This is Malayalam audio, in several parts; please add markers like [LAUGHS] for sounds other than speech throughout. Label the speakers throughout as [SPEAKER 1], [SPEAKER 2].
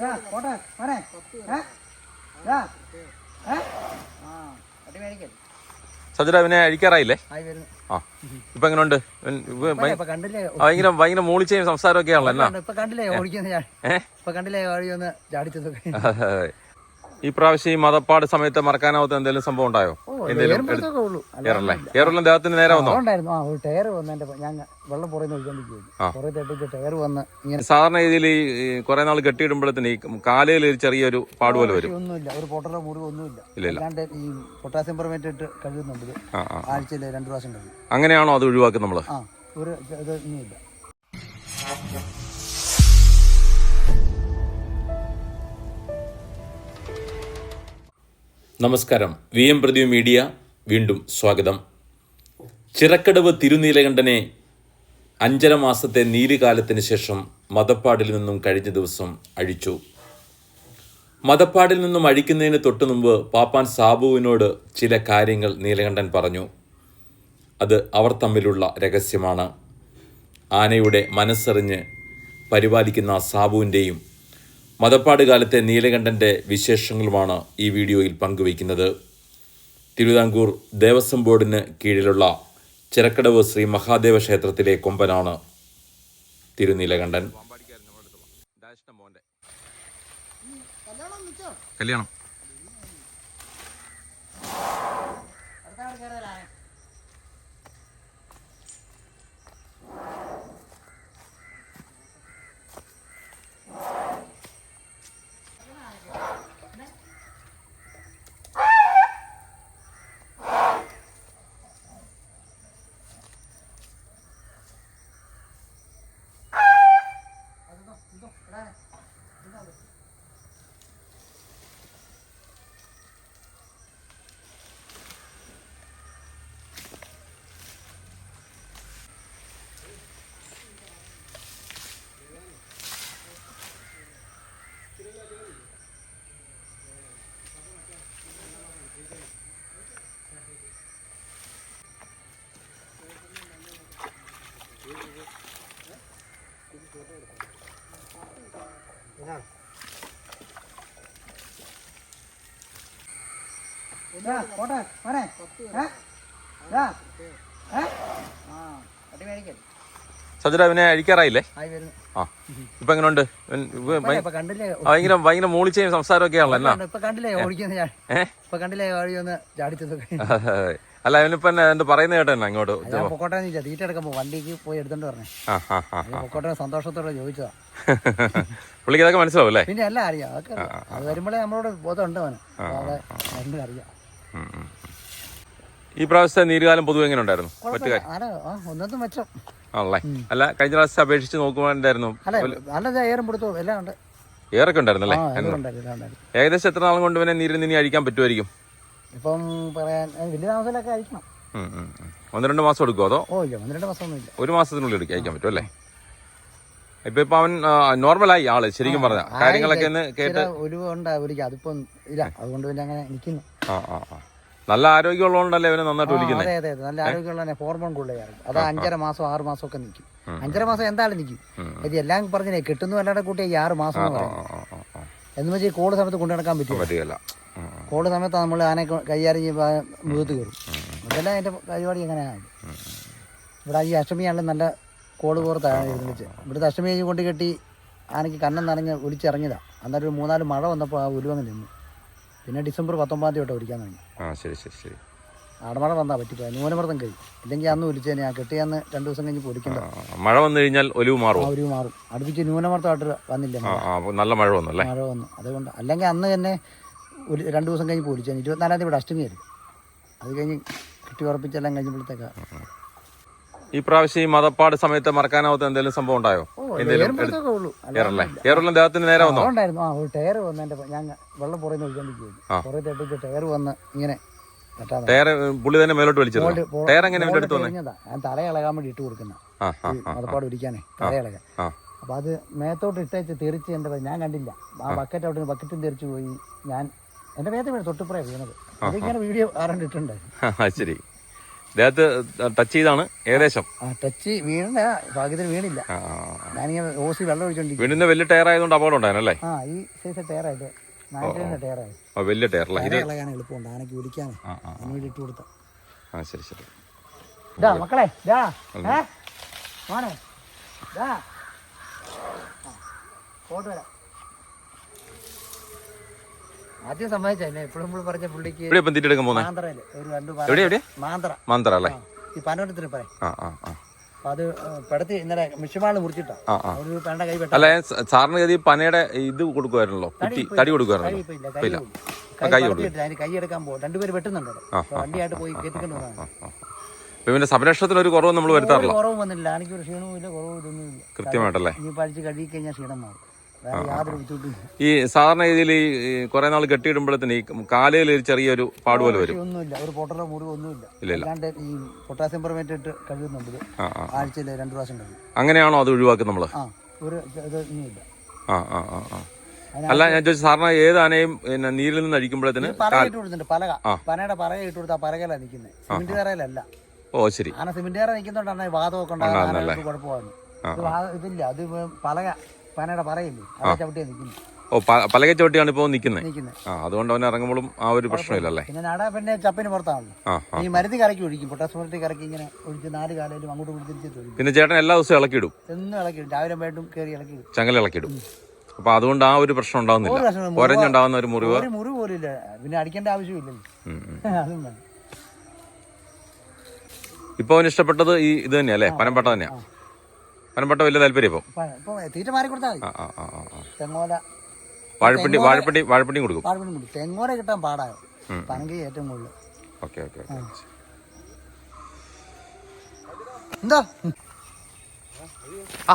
[SPEAKER 1] ദാ, പോട്ടെ
[SPEAKER 2] സജുര ഇവനെ അഴിക്കാറായില്ലേ?
[SPEAKER 1] ആയി വരുന്നു.
[SPEAKER 2] ആ ഇപ്പൊ എങ്ങനെയുണ്ട്
[SPEAKER 1] ഉണ്ട്
[SPEAKER 2] ഭയങ്കര ഭയങ്കര മൂളിച്ചയും സംസാരമൊക്കെ ആണല്ലോ. ഈ പ്രാവശ്യം ഈ മതപ്പാട് സമയത്ത് മറക്കാനാവാത്ത എന്തെങ്കിലും സംഭവം ഉണ്ടായോ? എന്തെങ്കിലും ദേഹത്തിന് നേരെ വന്നോ?
[SPEAKER 1] ഉണ്ടായിരുന്നു ആ ഒരു ടയർ വന്ന് എന്റെ ഞാൻ വെള്ളം പുറയിൽ
[SPEAKER 2] ആ.
[SPEAKER 1] നോക്കിക്കൊണ്ടിരിക്കുന്നു പുറത്ത് തട്ടിച്ച് ടയർ വന്ന് ഇങ്ങനെ
[SPEAKER 2] സാധാരണ രീതിയിൽ ഈ കുറെ നാൾ കെട്ടിയിടുമ്പോഴത്തേന് ഈ കാലയിൽ ഒരു ചെറിയൊരു പാട് പോലെ വരും.
[SPEAKER 1] ഒന്നുമില്ല. ഒരു പൊട്ടലോ മുറിവോ ഒന്നുമില്ല. അല്ലാണ്ട് ഈ പൊട്ടാസ്യം പെർമേറ്റ് ഇട്ട് കഴുകുന്നുണ്ട് ആഴ്ചയിൽ രണ്ടു പ്രാവശ്യം കഴിയും.
[SPEAKER 2] അങ്ങനെയാണോ അത് ഒഴിവാക്കുന്നത് നമ്മൾ?
[SPEAKER 1] ആ ഒരു ഇത്
[SPEAKER 2] നമസ്കാരം. വി എം പ്രതി മീഡിയ വീണ്ടും സ്വാഗതം. ചിറക്കടവ് തിരുനീലകണ്ഠനെ അഞ്ചര മാസത്തെ നീലികാലത്തിന് ശേഷം മതപ്പാടിൽ നിന്നും കഴിഞ്ഞ ദിവസം അഴിച്ചു. മതപ്പാടിൽ നിന്നും അഴിക്കുന്നതിന് തൊട്ടു മുമ്പ് പാപ്പാൻ സാബുവിനോട് ചില കാര്യങ്ങൾ നീലകണ്ഠൻ പറഞ്ഞു. അത് അവർ തമ്മിലുള്ള രഹസ്യമാണ്. ആനയുടെ മനസ്സറിഞ്ഞ് പരിപാലിക്കുന്ന സാബുവിന്റെയും മതപ്പാട് കാലത്തെ നീലകണ്ഠന്റെ വിശേഷങ്ങളുമാണ് ഈ വീഡിയോയിൽ പങ്കുവയ്ക്കുന്നത്. തിരുവിതാംകൂർ ദേവസ്വം ബോർഡിന് കീഴിലുള്ള ചിരക്കടവ് ശ്രീ മഹാദേവ ക്ഷേത്രത്തിലെ കൊമ്പനാണ് തിരുനീലകണ്ഠൻ. കല്യാണം.
[SPEAKER 1] പോട്ടെ മേടിക്കൽ
[SPEAKER 2] സജുര അഴിക്കാറായില്ലേ? ആ. ഇപ്പൊ
[SPEAKER 1] എങ്ങനെ ഉണ്ട്
[SPEAKER 2] ഭയങ്കര ഭയങ്കര മൂളിച്ചയും സംസാരമൊക്കെ ആണല്ലോ അല്ല? അവനിപ്പോ എന്ത് പറയുന്ന കേട്ടോ അങ്ങോട്ട്
[SPEAKER 1] പൊക്കോട്ടെ തീറ്റ എടുക്കുമ്പോ വണ്ടിക്ക് പോയി എടുത്തോണ്ട് പറഞ്ഞേ പൊക്കോട്ടെ സന്തോഷത്തോടെ ചോദിച്ചതാ. [LAUGHS]
[SPEAKER 2] പുള്ളിക്ക് അതൊക്കെ മനസ്സിലാവും അല്ലേ?
[SPEAKER 1] പിന്നെ എല്ലാം അറിയാം അതൊക്കെ. അത് വരുമ്പോഴേ നമ്മളോട് ബോധം ഉണ്ട് അവന്. അറിയാം.
[SPEAKER 2] ഈ പ്രാവശ്യത്തെ നീരുകാലം പൊതുവെ എങ്ങനെ ഉണ്ടായിരുന്നു?
[SPEAKER 1] ഒന്നൊന്നും മെച്ചം
[SPEAKER 2] ആണല്ലേ അല്ല കഴിഞ്ഞ പ്രാവശ്യത്തെ അപേക്ഷിച്ച്
[SPEAKER 1] നോക്കുവാണ്ടായിരുന്നു നല്ല ഏറും പിടുത്തോ എല്ലാം ഉണ്ട്.
[SPEAKER 2] ഏറൊക്കെ ഉണ്ടായിരുന്നല്ലേ ഏകദേശം എത്ര നാളും കൊണ്ട് നീര് നീരിൽ നിന്ന് അഴിക്കാൻ പറ്റുമായിരിക്കും?
[SPEAKER 1] ഇപ്പം പറയാൻ വലിയ.
[SPEAKER 2] ഒന്ന് രണ്ട് മാസം എടുക്കുമോ അതോ?
[SPEAKER 1] ഓ ഇല്ല ഒന്ന് രണ്ട് മാസം ഒന്നുമില്ല
[SPEAKER 2] ഒരു മാസത്തിനുള്ളിൽ എടുക്കാൻ അയക്കാൻ പറ്റും അല്ലേ? ഇപ്പൊ ഇപ്പൊ അവൻ നോർമലായി ആൾ ശരിക്കും പറഞ്ഞ. കാര്യങ്ങളൊക്കെ ഒന്ന് കേട്ട്
[SPEAKER 1] ഒരു അതിപ്പം ഇല്ല അതുകൊണ്ട് പിന്നെ അങ്ങനെ നിൽക്കുന്നു
[SPEAKER 2] ആ ആ ആ. നല്ല ആരോഗ്യമുള്ളതുകൊണ്ടല്ലേ ഇവനെ നന്നായിട്ട് വിളിക്കുന്നത്
[SPEAKER 1] അതെ അതെ അതെ. നല്ല ആരോഗ്യമുള്ള ഹോർമോൺ കൂടുതലാണ് അത് അഞ്ചര മാസം ആറ് മാസം ഒക്കെ നിൽക്കും അഞ്ചര മാസം എന്തായാലും നിൽക്കും ഇത് എല്ലാം പറഞ്ഞേ കിട്ടുന്നു അല്ലാതെ കൂട്ടി ഈ ആറ് മാസം എന്ന് വെച്ചാൽ കോൾ സമയത്ത് കൊണ്ടു നടക്കാൻ
[SPEAKER 2] പറ്റില്ല.
[SPEAKER 1] കോൾ സമയത്ത് നമ്മൾ ആനെ കൈകാര്യം ചെയ്യുമ്പോൾ മുഖത്ത് കയറും. അതെല്ലാം അതിന്റെ പരിപാടി എങ്ങനെയാണ് ഇവിടെ ഈ അഷ്ടമിയാണല്ലോ നല്ല കോൾ പുറത്താണ് ഇരുന്നിച്ച് ഇവിടുത്തെ അഷ്ടമി കഴിഞ്ഞ് കൊണ്ട് കെട്ടി ആനയ്ക്ക് കണ്ണം നനഞ്ഞ് ഒലിച്ചിറങ്ങിയതാണ് അന്നേരം ഒരു മൂന്നാൽ മഴ വന്നപ്പോൾ ആ ഉരുവങ്ങ് നിന്നു. പിന്നെ ഡിസംബർ പത്തൊമ്പതാം തീയതി തൊട്ട് ഒലിക്കാൻ തുടങ്ങി.
[SPEAKER 2] ആ ശരി ശരി ശരി.
[SPEAKER 1] ആടമഴ വന്നാൽ പറ്റിപ്പോയി. ന്യൂനമർദ്ദം കഴിയും ഇല്ലെങ്കിൽ അന്ന് ഒലിച്ചേനെ ആ കെട്ടിയന്ന് രണ്ടു ദിവസം കഴിഞ്ഞ് പൊടിക്കണ്ട.
[SPEAKER 2] മഴ വന്നു കഴിഞ്ഞാൽ ഒലിവ് മാറും
[SPEAKER 1] ഒലിവ് മാറും. അടുപ്പിച്ച് ന്യൂനമർദ്ദമായിട്ട് വന്നില്ല
[SPEAKER 2] നല്ല മഴ വന്നു അല്ലേ?
[SPEAKER 1] മഴ വന്നു. അതുകൊണ്ട് അല്ലെങ്കിൽ അന്ന് തന്നെ ഒരു രണ്ട് ദിവസം കഴിഞ്ഞ് പൊടിച്ചു ഇരുപത്തിനാലാം തീയതി ഇവിടെ അഷ്ടമി വരും അത് കഴിഞ്ഞ് കെട്ടി ഉറപ്പിച്ചെല്ലാം കഴിഞ്ഞപ്പോഴത്തേക്കാ.
[SPEAKER 2] ഈ പ്രാവശ്യം ഈ മതപ്പാട് സമയത്ത് മറക്കാനാവാത്ത എന്തെങ്കിലും സംഭവം ഉണ്ടായോ? എന്തെങ്കിലും കേരളം ദേഹത്തിന് നേരെ വന്നോ?
[SPEAKER 1] ഉണ്ടായിരുന്നു ആ ഒരു ടയർ വന്ന് എന്റെ ഞാൻ വെള്ളം പുറത്ത് തട്ടിച്ച് ടയർ വന്ന് ഇങ്ങനെ
[SPEAKER 2] ടയർ പുള്ളി തന്നെ മേലോട്ട് വലിച്ചിരുന്നു ടയർ എങ്ങനെ
[SPEAKER 1] ഞാൻ തലയിളകാൻ വേണ്ടി ഇട്ട് കൊടുക്കുന്ന. മതപ്പാട് പിടിക്കാനേ
[SPEAKER 2] തലയിളകാൻ
[SPEAKER 1] അപ്പൊ അത് മേത്തോട്ട് ഇട്ടേച്ച് തെറിച്ച് എന്റെ ഞാൻ കണ്ടില്ല. ആ ബക്കറ്റ് അവിടെ ബക്കറ്റും തെറിച്ച് പോയി. ഞാൻ എന്റെ മേത്ത് തൊട്ടുപ്പുറേ വീണത്. അതിങ്ങനെ വീഡിയോ ആരണ്ട് ഇട്ടുണ്ടായിരുന്നു
[SPEAKER 2] ആ, ശരി. ദേഹത്ത് ടച്ച് ചെയ്താണ് ഏകദേശം.
[SPEAKER 1] ടച്ച് വീണില്ല ഭാഗ്യത്തിന് വീണില്ല. ഞാനിങ്ങനെ ഓസി വെള്ളം ഒഴിച്ചോണ്ടിരിക്കും
[SPEAKER 2] വീടിന്റെ വലിയ ടയർ ആയതുകൊണ്ട് അപകടം ഉണ്ടായിരുന്നല്ലേ?
[SPEAKER 1] ആ ഈ സൈസ്
[SPEAKER 2] വലിയ ടയർ അല്ലേ? ഇത്
[SPEAKER 1] കളയാൻ എളുപ്പമുണ്ട്. ആനക്ക് വിളിക്കാൻ
[SPEAKER 2] ആ ആ
[SPEAKER 1] ഇട്ട് കൊടുത്ത.
[SPEAKER 2] ആ ശരി ശരി.
[SPEAKER 1] ഇതാ മക്കളെ ഇതാ ഏ? മോനെ ഇതാ ഫോട്ടോ വരാം ആദ്യം സമ്മതിച്ചല്ലേ എപ്പോഴും നമ്മൾ പറഞ്ഞ പുള്ളിക്ക്
[SPEAKER 2] എവിടെ ഇപ്പം തിരിച്ചെടുക്കാൻ പോകുന്നത്
[SPEAKER 1] മാന്ത്രയിൽ ഒരു രണ്ട് രണ്ടു
[SPEAKER 2] എവിടെ എവിടെ
[SPEAKER 1] മാന്തറ.
[SPEAKER 2] മന്ത്ര അല്ലേ?
[SPEAKER 1] ഈ പനോട്ടത്തിന് പറയാം
[SPEAKER 2] ആ ആ ആ.
[SPEAKER 1] അപ്പൊ അത് ഏ, പെടത്തി ഇന്നലെ മിഷമാൾ മുറിച്ചിട്ടാ.
[SPEAKER 2] ആ ആ.
[SPEAKER 1] ഒരു കൈ
[SPEAKER 2] അല്ല ഞാൻ സ- സാറിന് ഗതി പനയുടെ ഇത് കൊടുക്കുമായിരുന്നല്ലോ? കുട്ടി തടി കൊടുക്കുമായിരുന്നല്ലോ?
[SPEAKER 1] ഇപ്പൊ ഇല്ല കൈ
[SPEAKER 2] ഇല്ല.
[SPEAKER 1] ഉള്ളൂ.
[SPEAKER 2] ആ,
[SPEAKER 1] കൈ അതിന് എടുക്കാൻ പോകും രണ്ടുപേര് വെട്ടുന്നുണ്ട് അവിടെ. അപ്പൊ വണ്ടിയായിട്ട് പോയി കെട്ടിക്കൊണ്ട് വന്നതാണ്.
[SPEAKER 2] ആ, ആ. ഇവന്റെ സംരക്ഷണത്തിന് ഒരു കുറവ് നമ്മൾ വരുത്താറില്ല.
[SPEAKER 1] ഒരു കുറവും വന്നില്ല ക്ഷീണവും ഇല്ല കുറവും ഇതൊന്നും ഇല്ല
[SPEAKER 2] കൃത്യമായിട്ടല്ലേ?
[SPEAKER 1] ഇനി പഴിച്ച് കഴുകി കഴിഞ്ഞാൽ ക്ഷീണം മാറും.
[SPEAKER 2] ഈ സാധാരണ രീതിയിൽ ഈ കുറെ നാൾ കെട്ടിയിടുമ്പോഴത്തേന് ഈ കാലയിൽ ഒരു ചെറിയൊരു പാട് പോലെ വരും.
[SPEAKER 1] ഒന്നുമില്ല. ഒരു പൊട്ടലോ മുറിവ് ഒന്നുമില്ല. അല്ലാണ്ട് ഈ പൊട്ടാസ്യം പെർമേറ്റ് ഇട്ട് കഴുകുന്നുണ്ട് ആഴ്ചയിൽ രണ്ട് പ്രാവശ്യം കഴുകും.
[SPEAKER 2] അങ്ങനെയാണോ അത് ഒഴിവാക്കുന്നത്
[SPEAKER 1] നമ്മൾ? ഒരു ഇത്
[SPEAKER 2] ആ ആ ആ ആ. അല്ല ഞാൻ ചോദിച്ചു സാറിന് ഏത് ആനയും പിന്നെ നീരിൽ നിന്ന് അഴിക്കുമ്പോഴത്തേന്
[SPEAKER 1] പലക ഇട്ട് കൊടുത്തിട്ടുണ്ട് പലക. പനയുടെ പറയ ഇട്ട് കൊടുത്താ പലകയിലാണ് നിൽക്കുന്നത് സിമെന്റ് കറയിലല്ല
[SPEAKER 2] ഓ ശരി.
[SPEAKER 1] ആന സിമെന്റ് കറ നിൽക്കുന്നോണ്ടാണ് വാദമൊക്കെ ഉണ്ടാകുന്നത്. കുഴപ്പമാണ് ഇതില്ല. അത് പലക. പനയുടെ പറയില്ലേ? നിൽക്കുന്നത്
[SPEAKER 2] ഓ പലക ചവിട്ടിയാണ് ഇപ്പോൾ നിൽക്കുന്നത് ആ അതുകൊണ്ട് അവൻ ഇറങ്ങുമ്പോഴും ആ ഒരു പ്രശ്നമില്ലല്ലേ?
[SPEAKER 1] പിന്നെ നട പിന്നെ ചപ്പിന് പുറത്താണല്ലോ. ഈ മരുന്ന് കറക്കി ഒഴിക്കും. പൊട്ടാസ് കറക്കി ഇങ്ങനെ ഒഴിച്ച് നാല് കാലയിലും അങ്ങോട്ട് കൂടി തിരിച്ചിട്ട്
[SPEAKER 2] പിന്നെ ചേട്ടൻ എല്ലാ ദിവസവും ഇളക്കിയിടും?
[SPEAKER 1] എന്നും ഇളക്കി ഇടും. രാവിലെ വേണ്ടും കയറി ഇളക്കി ഇടും.
[SPEAKER 2] ചങ്ങല ഇളക്കിയിടും. അപ്പൊ അതുകൊണ്ട് ആ ഒരു പ്രശ്നം ഉണ്ടാവുന്നില്ല.
[SPEAKER 1] ഒരു
[SPEAKER 2] ഒരഞ്ഞുണ്ടാവുന്ന ഒരു മുറിവ്.
[SPEAKER 1] മുറിവ് പോലില്ല പിന്നെ അടിക്കേണ്ട ആവശ്യമില്ലല്ലോ. [LAUGHS] അതും
[SPEAKER 2] ഇപ്പൊ അവന് ഇഷ്ടപ്പെട്ടത് ഈ ഇത് തന്നെയാ അല്ലേ? പനമ്പട്ട തന്നെയാ? പനമ്പട്ട വലിയ താല്പര്യം ഇപ്പൊ.
[SPEAKER 1] തീറ്റ മാറി കൊടുത്താൽ തെങ്ങോല.
[SPEAKER 2] വാഴപ്പിണ്ടി വാഴപ്പിണ്ടി വാഴപ്പിണ്ടി കൊടുക്കും.
[SPEAKER 1] വാഴപ്പിണ്ടി കൊടുക്കും. തെങ്ങോല കിട്ടാൻ പാടാണ്. പനങ്കി ഏറ്റവും കൂടുതൽ.
[SPEAKER 2] Okay okay okay.
[SPEAKER 1] എന്താ?
[SPEAKER 2] ആ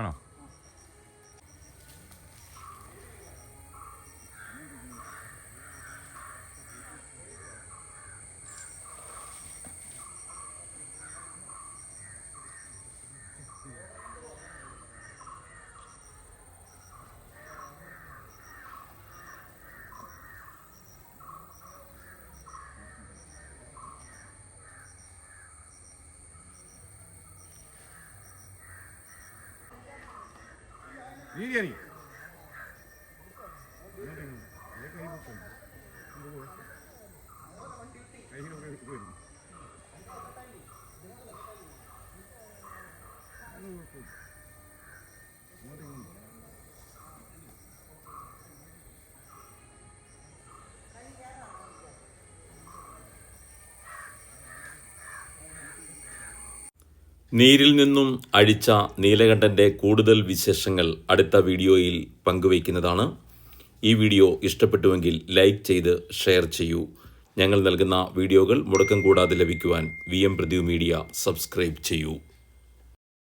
[SPEAKER 2] ആണോ
[SPEAKER 3] ബിരിയാണി
[SPEAKER 2] നീരിൽ നിന്നും അഴിച്ച നീലകണ്ഠന്റെ കൂടുതൽ വിശേഷങ്ങൾ അടുത്ത വീഡിയോയിൽ പങ്കുവയ്ക്കുന്നതാണ്. ഈ വീഡിയോ ഇഷ്ടപ്പെട്ടുവെങ്കിൽ ലൈക്ക് ചെയ്ത് ഷെയർ ചെയ്യൂ. ഞങ്ങൾ നൽകുന്ന വീഡിയോകൾ മുടക്കം കൂടാതെ ലഭിക്കുവാൻ V M Pradeep media subscribe ചെയ്യൂ.